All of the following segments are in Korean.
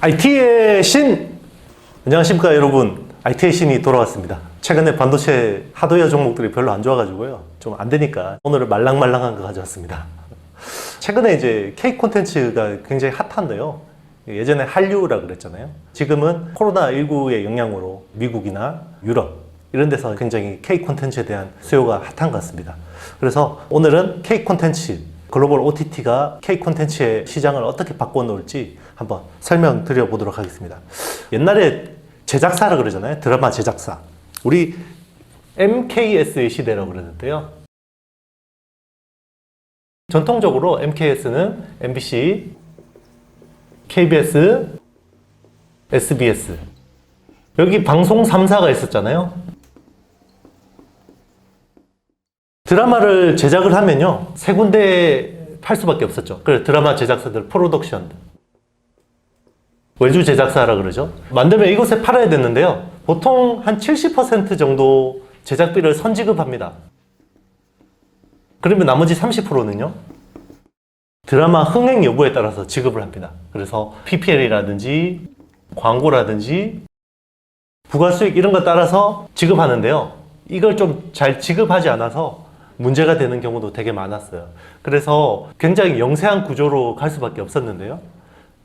IT의 신! 안녕하십니까 여러분. IT의 신이 돌아왔습니다. 최근에 반도체 하드웨어 종목들이 별로 안 좋아가지고요. 좀 안 되니까 오늘은 말랑말랑한 거 가져왔습니다. 최근에 이제 K 콘텐츠가 굉장히 핫한데요. 예전에 한류라 그랬잖아요. 지금은 코로나19의 영향으로 미국이나 유럽 이런 데서 굉장히 K 콘텐츠에 대한 수요가 핫한 것 같습니다. 그래서 오늘은 K 콘텐츠 글로벌 OTT가 K 콘텐츠의 시장을 어떻게 바꿔놓을지 한번 설명드려 보도록 하겠습니다. 옛날에 제작사라 그러잖아요. 드라마 제작사. 우리 MKS의 시대라고 그러는데요. 전통적으로 MKS는 MBC, KBS, SBS. 여기 방송 3사가 있었잖아요. 드라마를 제작을 하면요. 세 군데 팔 수밖에 없었죠. 그래서 드라마 제작사들, 프로덕션. 외주 제작사라 그러죠. 만들면 이곳에 팔아야 되는데요. 보통 한 70% 정도 제작비를 선지급합니다. 그러면 나머지 30%는요? 드라마 흥행 여부에 따라서 지급을 합니다. 그래서 PPL이라든지 광고라든지 부가수익 이런 거 따라서 지급하는데요. 이걸 좀 잘 지급하지 않아서 문제가 되는 경우도 되게 많았어요. 그래서 굉장히 영세한 구조로 갈 수밖에 없었는데요.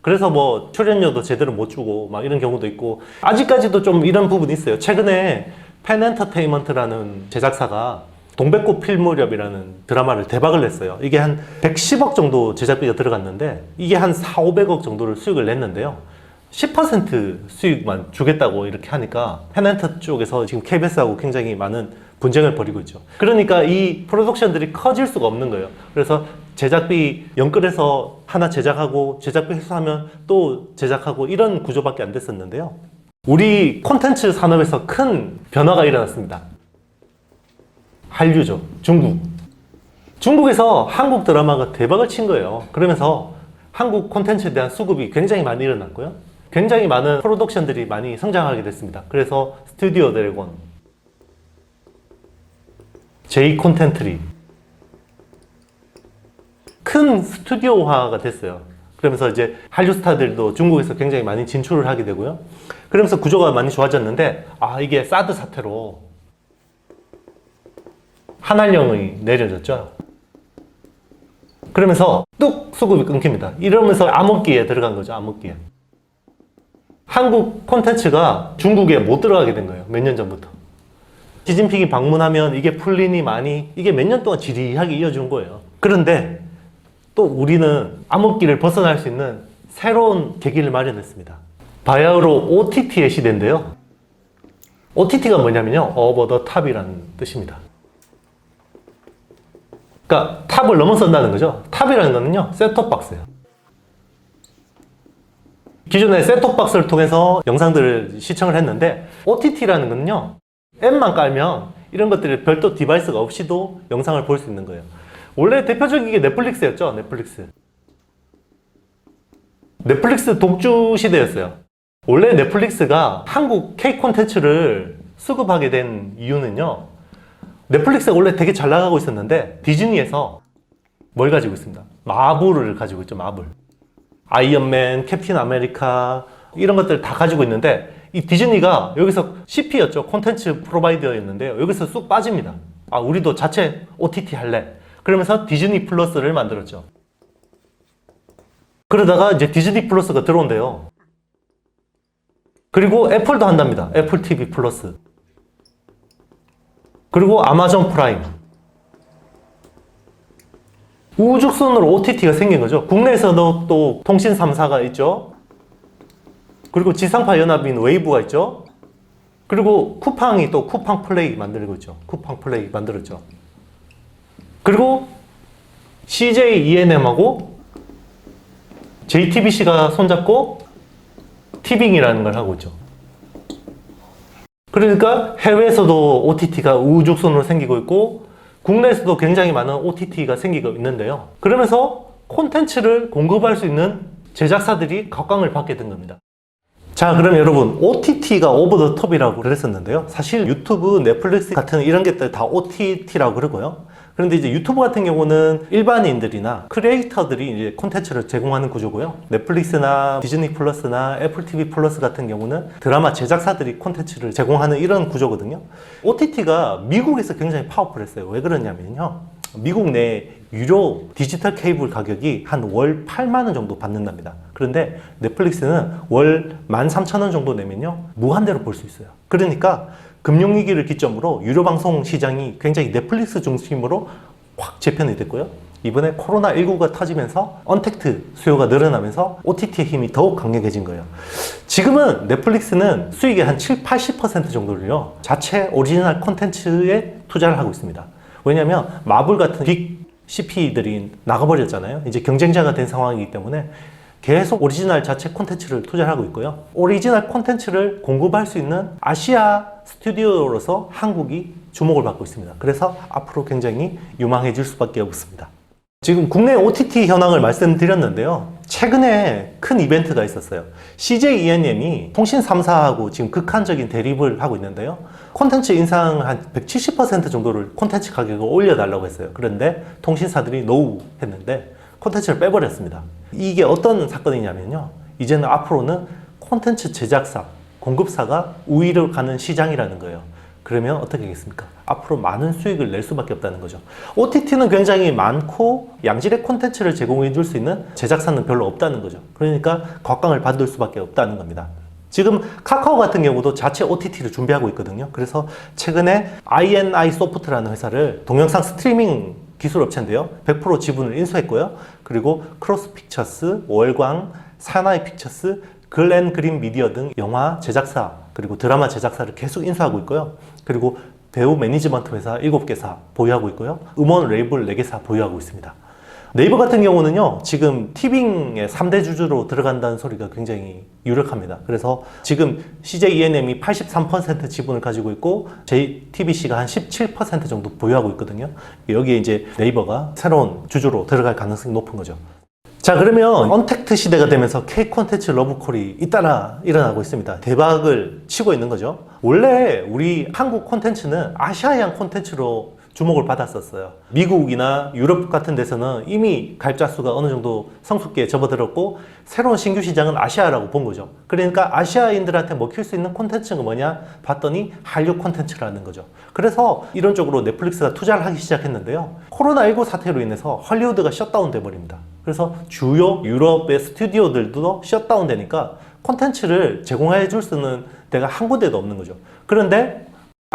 그래서 뭐 출연료도 제대로 못 주고 막 이런 경우도 있고 아직까지도 좀 이런 부분이 있어요. 최근에 펜 엔터테인먼트라는 제작사가 동백꽃 필 무렵이라는 드라마를 대박을 냈어요. 이게 한 110억 정도 제작비가 들어갔는데 이게 한 4, 500억 정도를 수익을 냈는데요. 10% 수익만 주겠다고 이렇게 하니까 펜엔터 쪽에서 지금 KBS하고 굉장히 많은 분쟁을 벌이고 있죠. 그러니까 이 프로덕션들이 커질 수가 없는 거예요. 그래서 제작비 연끌해서 하나 제작하고 제작비 회수하면 또 제작하고 이런 구조밖에 안 됐었는데요. 우리 콘텐츠 산업에서 큰 변화가 일어났습니다. 한류죠. 중국. 중국에서 한국 드라마가 대박을 친 거예요. 그러면서 한국 콘텐츠에 대한 수급이 굉장히 많이 일어났고요. 굉장히 많은 프로덕션들이 많이 성장하게 됐습니다. 그래서 스튜디오 드래곤, 제이 콘텐트리 큰 스튜디오화가 됐어요. 그러면서 이제 한류 스타들도 중국에서 굉장히 많이 진출을 하게 되고요. 그러면서 구조가 많이 좋아졌는데 아 이게 사드 사태로 한한령이 내려졌죠. 그러면서 뚝 수급이 끊깁니다. 이러면서 암흑기에 들어간 거죠. 암흑기에. 한국 콘텐츠가 중국에 못 들어가게 된 거예요. 몇 년 전부터. 시진핑이 방문하면 이게 풀리니 많이 이게 몇 년 동안 지리하게 이어준 거예요. 그런데 또 우리는 암흑기를 벗어날 수 있는 새로운 계기를 마련했습니다. 바야흐로 OTT의 시대인데요. OTT가 뭐냐면요. 오버 더 탑이라는 뜻입니다. 그러니까 탑을 넘어선다는 거죠. 탑이라는 거는요. 셋톱 박스예요. 기존에 셋톱 박스를 통해서 영상들을 시청을 했는데 OTT라는 거는요. 앱만 깔면 이런 것들이 별도 디바이스가 없이도 영상을 볼 수 있는 거예요. 원래 대표적인 게 넷플릭스였죠. 넷플릭스. 넷플릭스 독주 시대였어요. 원래 넷플릭스가 한국 K 콘텐츠를 수급하게 된 이유는요. 넷플릭스가 원래 되게 잘 나가고 있었는데 디즈니에서 뭘 가지고 있습니다. 마블을 가지고 있죠. 마블. 아이언맨, 캡틴 아메리카 이런 것들 다 가지고 있는데 이 디즈니가 여기서 CP였죠. 콘텐츠 프로바이더였는데요. 여기서 쑥 빠집니다. 아, 우리도 자체 OTT 할래. 그러면서 디즈니 플러스를 만들었죠. 그러다가 이제 디즈니 플러스가 들어온대요. 그리고 애플도 한답니다. 애플 TV 플러스. 그리고 아마존 프라임. 우죽순으로 OTT가 생긴 거죠. 국내에서도 또 통신 3사가 있죠. 그리고 지상파 연합인 웨이브가 있죠. 그리고 쿠팡이 또 쿠팡 플레이 만들고 있죠. 쿠팡 플레이 만들었죠. 그리고 CJ ENM하고 JTBC가 손잡고 티빙이라는 걸 하고 있죠. 그러니까 해외에서도 OTT가 우죽순으로 생기고 있고 국내에서도 굉장히 많은 OTT가 생기고 있는데요. 그러면서 콘텐츠를 공급할 수 있는 제작사들이 각광을 받게 된 겁니다. 자, 그럼 여러분, OTT가 오버 더 톱이라고 그랬었는데요. 사실 유튜브, 넷플릭스 같은 이런 것들 다 OTT라고 그러고요. 그런데 이제 유튜브 같은 경우는 일반인들이나 크리에이터들이 이제 콘텐츠를 제공하는 구조고요. 넷플릭스나 디즈니 플러스나 애플 TV 플러스 같은 경우는 드라마 제작사들이 콘텐츠를 제공하는 이런 구조거든요. OTT가 미국에서 굉장히 파워풀했어요. 왜 그러냐면요. 미국 내 유료 디지털 케이블 가격이 한 월 8만 원 정도 받는답니다. 그런데 넷플릭스는 월 13,000원 정도 내면요. 무한대로 볼 수 있어요. 그러니까 금융위기를 기점으로 유료 방송 시장이 굉장히 넷플릭스 중심으로 확 재편이 됐고요. 이번에 코로나19가 터지면서 언택트 수요가 늘어나면서 OTT의 힘이 더욱 강력해진 거예요. 지금은 넷플릭스는 수익의 한 7, 80% 정도를요, 자체 오리지널 콘텐츠에 투자를 하고 있습니다. 왜냐면 마블 같은 빅 CP들이 나가버렸잖아요. 이제 경쟁자가 된 상황이기 때문에 계속 오리지널 자체 콘텐츠를 투자를 하고 있고요. 오리지널 콘텐츠를 공급할 수 있는 아시아 스튜디오로서 한국이 주목을 받고 있습니다. 그래서 앞으로 굉장히 유망해질 수밖에 없습니다. 지금 국내 OTT 현황을 말씀드렸는데요. 최근에 큰 이벤트가 있었어요. CJ ENM이 통신 3사하고 지금 극한적인 대립을 하고 있는데요. 콘텐츠 인상 한 170% 정도를 콘텐츠 가격을 올려달라고 했어요. 그런데 통신사들이 노우 했는데 콘텐츠를 빼버렸습니다. 이게 어떤 사건이냐면요. 이제는 앞으로는 콘텐츠 제작사, 공급사가 우위를 가는 시장이라는 거예요. 그러면 어떻게 하겠습니까? 앞으로 많은 수익을 낼 수밖에 없다는 거죠. OTT는 굉장히 많고 양질의 콘텐츠를 제공해 줄 수 있는 제작사는 별로 없다는 거죠. 그러니까 곽강을 받을 수밖에 없다는 겁니다. 지금 카카오 같은 경우도 자체 OTT를 준비하고 있거든요. 그래서 최근에 INI 소프트라는 회사를 동영상 스트리밍 기술 업체인데요. 100% 지분을 인수했고요. 그리고 크로스 픽처스, 월광, 사나이 픽처스, 글렌 그린 미디어 등 영화 제작사 그리고 드라마 제작사를 계속 인수하고 있고요. 그리고 배우 매니지먼트 회사 7개사 보유하고 있고요. 음원 레이블 4개사 보유하고 있습니다. 네이버 같은 경우는요, 지금 티빙의 3대 주주로 들어간다는 소리가 굉장히 유력합니다. 그래서 지금 CJ ENM이 83% 지분을 가지고 있고, JTBC가 한 17% 정도 보유하고 있거든요. 여기에 이제 네이버가 새로운 주주로 들어갈 가능성이 높은 거죠. 자, 그러면 언택트 시대가 되면서 K 콘텐츠 러브콜이 잇따라 일어나고 있습니다. 대박을 치고 있는 거죠. 원래 우리 한국 콘텐츠는 아시아양 콘텐츠로 주목을 받았었어요. 미국이나 유럽 같은 데서는 이미 가입자 수가 어느 정도 성숙기에 접어들었고 새로운 신규 시장은 아시아라고 본 거죠. 그러니까 아시아인들한테 먹힐 수 있는 콘텐츠가 뭐냐 봤더니 한류 콘텐츠라는 거죠. 그래서 이런 쪽으로 넷플릭스가 투자를 하기 시작했는데요. 코로나19 사태로 인해서 헐리우드가 셧다운 돼 버립니다. 그래서 주요 유럽의 스튜디오들도 셧다운 되니까 콘텐츠를 제공해 줄수 있는 데가 한 군데도 없는 거죠. 그런데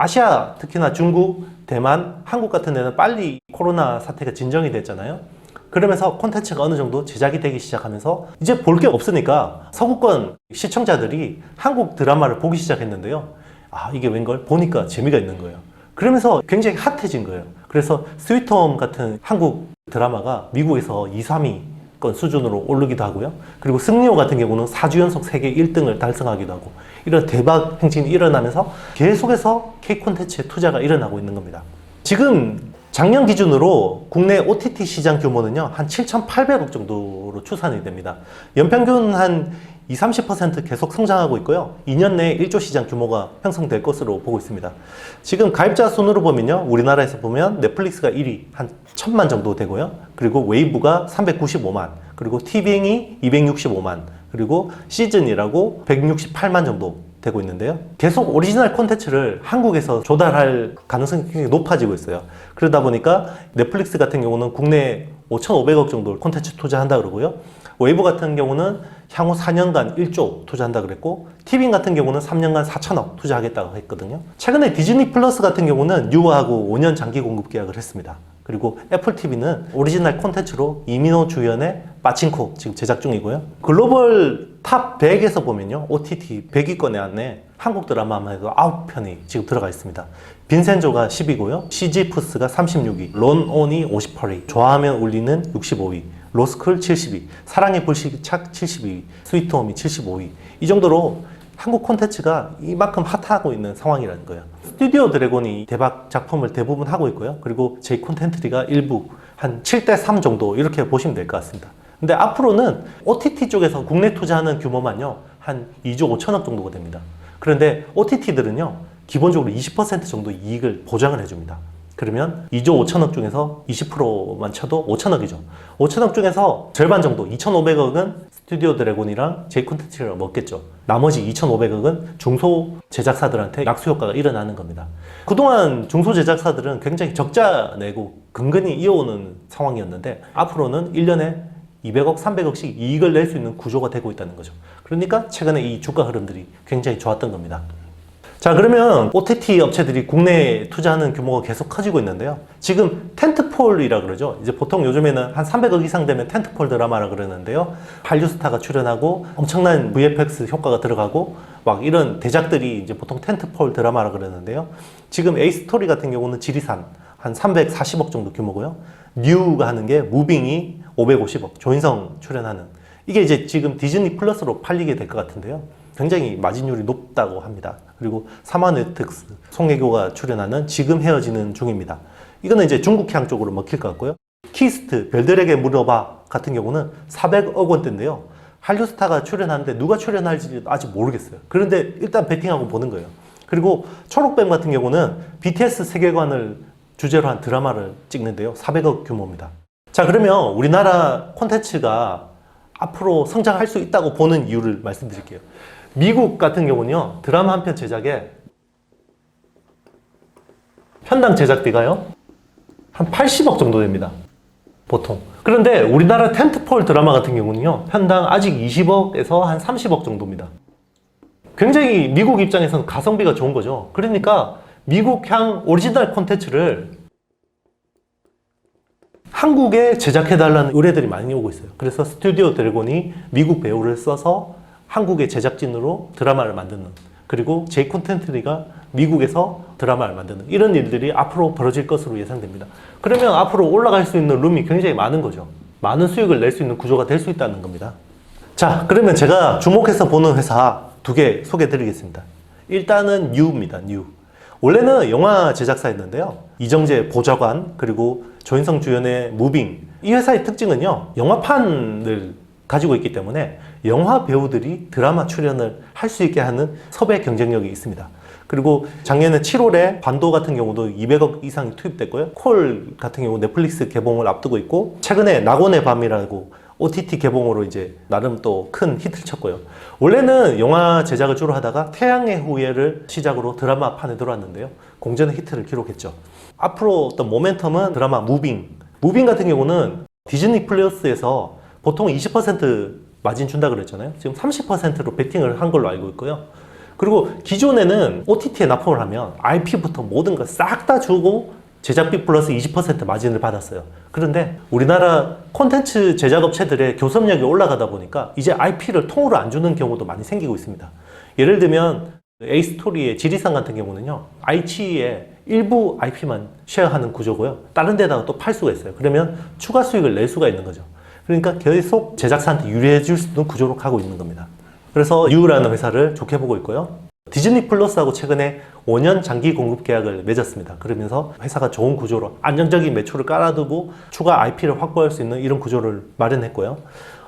아시아 특히나 중국, 대만, 한국 같은 데는 빨리 코로나 사태가 진정이 됐잖아요. 그러면서 콘텐츠가 어느 정도 제작이 되기 시작하면서 이제 볼 게 없으니까 서구권 시청자들이 한국 드라마를 보기 시작했는데요. 아, 이게 웬걸? 보니까 재미가 있는 거예요. 그러면서 굉장히 핫해진 거예요. 그래서 스위트홈 같은 한국 드라마가 미국에서 2, 3위 건 수준으로 오르기도 하고요. 그리고 승리호 같은 경우는 4주 연속 세계 1등을 달성하기도 하고 이런 대박 행진이 일어나면서 계속해서 K 콘텐츠에 투자가 일어나고 있는 겁니다. 지금 작년 기준으로 국내 OTT 시장 규모는요, 한 7,800억 정도로 추산이 됩니다. 연평균 한 20, 30% 계속 성장하고 있고요. 2년 내에 1조 시장 규모가 형성될 것으로 보고 있습니다. 지금 가입자 순으로 보면요. 우리나라에서 보면 넷플릭스가 1위 한 1000만 정도 되고요. 그리고 웨이브가 395만, 그리고 티빙이 265만, 그리고 시즌이라고 168만 정도 되고 있는데요. 계속 오리지널 콘텐츠를 한국에서 조달할 가능성이 굉장히 높아지고 있어요. 그러다 보니까 넷플릭스 같은 경우는 국내 5,500억 정도 콘텐츠 투자한다 그러고요. 웨이브 같은 경우는 향후 4년간 1조 투자한다 그랬고 티빙 같은 경우는 3년간 4천억 투자하겠다고 했거든요. 최근에 디즈니 플러스 같은 경우는 유아하고 5년 장기 공급 계약을 했습니다. 그리고 애플 TV는 오리지널 콘텐츠로 이민호 주연의 빠친코 지금 제작 중이고요. 글로벌 탑 100에서 보면요. OTT 100위권에 안에 한국 드라마만 해도 9편이 지금 들어가 있습니다. 빈센조가 10위고요. 시지푸스가 36위, 론온이 58위, 좋아하면 울리는 65위, 로스쿨 70위, 사랑의 불시착 72위, 스위트홈이 75위. 이 정도로 한국 콘텐츠가 이만큼 핫하고 있는 상황이라는 거예요. 스튜디오 드래곤이 대박 작품을 대부분 하고 있고요. 그리고 제 콘텐츠가 일부 한 7대 3 정도 이렇게 보시면 될 것 같습니다. 근데 앞으로는 OTT 쪽에서 국내 투자하는 규모만요. 한 2조 5천억 정도가 됩니다. 그런데 OTT들은요. 기본적으로 20% 정도 이익을 보장을 해줍니다. 그러면 2조 5천억 중에서 20%만 쳐도 5천억이죠. 5천억 중에서 절반 정도, 2,500억은 스튜디오 드래곤이랑 제이 콘텐츠를 먹겠죠. 나머지 2,500억은 중소 제작사들한테 약수 효과가 일어나는 겁니다. 그동안 중소 제작사들은 굉장히 적자 내고 근근히 이어오는 상황이었는데 앞으로는 1년에 200억, 300억씩 이익을 낼 수 있는 구조가 되고 있다는 거죠. 그러니까 최근에 이 주가 흐름들이 굉장히 좋았던 겁니다. 자, 그러면 OTT 업체들이 국내에 투자하는 규모가 계속 커지고 있는데요. 지금 텐트폴이라 그러죠. 이제 보통 요즘에는 한 300억 이상 되면 텐트폴 드라마라 그러는데요. 한류스타가 출연하고 엄청난 VFX 효과가 들어가고 막 이런 대작들이 이제 보통 텐트폴 드라마라 그러는데요. 지금 에이스토리 같은 경우는 지리산 한 340억 정도 규모고요. 뉴가 하는 게 무빙이 550억, 조인성 출연하는 이게 이제 지금 디즈니 플러스로 팔리게 될 것 같은데요. 굉장히 마진율이 높다고 합니다. 그리고 사마네틱스, 송혜교가 출연하는 지금 헤어지는 중입니다. 이거는 이제 중국향 쪽으로 먹힐 것 같고요. 키스트, 별들에게 물어봐 같은 경우는 400억 원대인데요. 한류스타가 출연하는데 누가 출연할지 아직 모르겠어요. 그런데 일단 베팅하고 보는 거예요. 그리고 초록뱀 같은 경우는 BTS 세계관을 주제로 한 드라마를 찍는데요. 400억 규모입니다. 자, 그러면 우리나라 콘텐츠가 앞으로 성장할 수 있다고 보는 이유를 말씀드릴게요. 미국 같은 경우는요, 드라마 한 편 제작에 편당 제작비가요, 한 80억 정도 됩니다. 보통. 그런데 우리나라 텐트폴 드라마 같은 경우는요, 편당 아직 20억에서 한 30억 정도입니다. 굉장히 미국 입장에서는 가성비가 좋은 거죠. 그러니까 미국향 오리지널 콘텐츠를 한국에 제작해달라는 의뢰들이 많이 오고 있어요. 그래서 스튜디오 드래곤이 미국 배우를 써서 한국의 제작진으로 드라마를 만드는 그리고 제이 콘텐츠리가 미국에서 드라마를 만드는 이런 일들이 앞으로 벌어질 것으로 예상됩니다. 그러면 앞으로 올라갈 수 있는 룸이 굉장히 많은 거죠. 많은 수익을 낼 수 있는 구조가 될 수 있다는 겁니다. 자, 그러면 제가 주목해서 보는 회사 두 개 소개해 드리겠습니다. 일단은 뉴입니다. 뉴. 원래는 영화 제작사였는데요. 이정재 보좌관 그리고 조인성 주연의 무빙 이 회사의 특징은요. 영화판을 가지고 있기 때문에 영화 배우들이 드라마 출연을 할 수 있게 하는 섭외 경쟁력이 있습니다. 그리고 작년에 7월에 반도 같은 경우도 200억 이상이 투입됐고요. 콜 같은 경우 넷플릭스 개봉을 앞두고 있고 최근에 낙원의 밤이라고 OTT 개봉으로 이제 나름 또 큰 히트를 쳤고요. 원래는 영화 제작을 주로 하다가 태양의 후예를 시작으로 드라마 판에 들어왔는데요. 공전의 히트를 기록했죠. 앞으로 어떤 모멘텀은 드라마 무빙. 무빙 같은 경우는 디즈니 플러스에서 보통 20% 마진 준다 그랬잖아요. 지금 30%로 베팅을 한 걸로 알고 있고요. 그리고 기존에는 OTT에 납품을 하면 IP부터 모든 걸 싹 다 주고 제작비 플러스 20% 마진을 받았어요. 그런데 우리나라 콘텐츠 제작업체들의 교섭력이 올라가다 보니까 이제 IP를 통으로 안 주는 경우도 많이 생기고 있습니다. 예를 들면 A스토리의 지리산 같은 경우는요, 아이치의 일부 IP만 쉐어하는 구조고요. 다른 데다가 또 팔 수가 있어요. 그러면 추가 수익을 낼 수가 있는 거죠. 그러니까 계속 제작사한테 유리해 줄 수 있는 구조로 가고 있는 겁니다. 그래서 유라는 회사를 좋게 보고 있고요. 디즈니 플러스하고 최근에 5년 장기 공급 계약을 맺었습니다. 그러면서 회사가 좋은 구조로 안정적인 매출을 깔아두고 추가 IP를 확보할 수 있는 이런 구조를 마련했고요.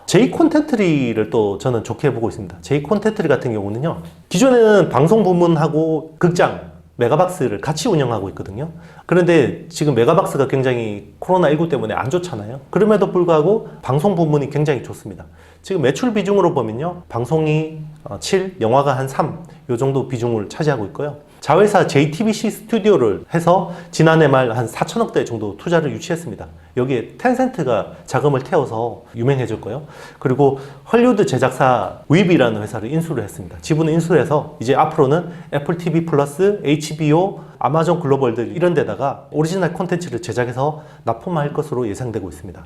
제이 콘텐트리를 또 저는 좋게 보고 있습니다. 제이 콘텐트리 같은 경우는요. 기존에는 방송 부문하고 극장, 메가박스를 같이 운영하고 있거든요. 그런데 지금 메가박스가 굉장히 코로나19 때문에 안 좋잖아요. 그럼에도 불구하고 방송 부문이 굉장히 좋습니다. 지금 매출 비중으로 보면요. 방송이 7, 영화가 한 3, 요 정도 비중을 차지하고 있고요. 자회사 JTBC 스튜디오를 해서 지난해 말 한 4천억 대 정도 투자를 유치했습니다. 여기에 텐센트가 자금을 태워서 유명해졌고요. 그리고 헐리우드 제작사 윕이라는 회사를 인수를 했습니다. 지분을 인수해서 이제 앞으로는 애플 TV 플러스, HBO, 아마존 글로벌들 이런 데다가 오리지널 콘텐츠를 제작해서 납품할 것으로 예상되고 있습니다.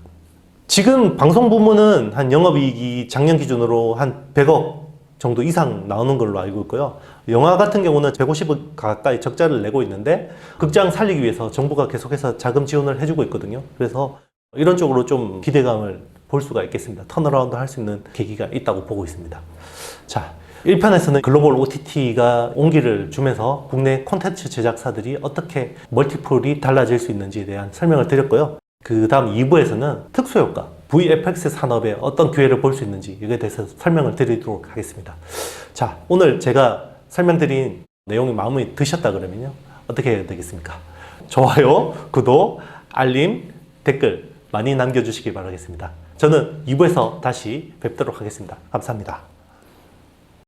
지금 방송 부문은 한 영업이익이 작년 기준으로 한 100억 정도 이상 나오는 걸로 알고 있고요. 영화 같은 경우는 150억 가까이 적자를 내고 있는데 극장 살리기 위해서 정부가 계속해서 자금 지원을 해주고 있거든요. 그래서 이런 쪽으로 좀 기대감을 볼 수가 있겠습니다. 턴어라운드 할 수 있는 계기가 있다고 보고 있습니다. 자, 1편에서는 글로벌 OTT가 온기를 주면서 국내 콘텐츠 제작사들이 어떻게 멀티플이 달라질 수 있는지에 대한 설명을 드렸고요. 그 다음 2부에서는 특수효과, VFX 산업에 어떤 기회를 볼 수 있는지 이에 대해서 설명을 드리도록 하겠습니다. 자, 오늘 제가 설명드린 내용이 마음에 드셨다 그러면요. 어떻게 해야 되겠습니까? 좋아요, 구독, 알림, 댓글 많이 남겨주시기 바라겠습니다. 저는 2부에서 다시 뵙도록 하겠습니다. 감사합니다.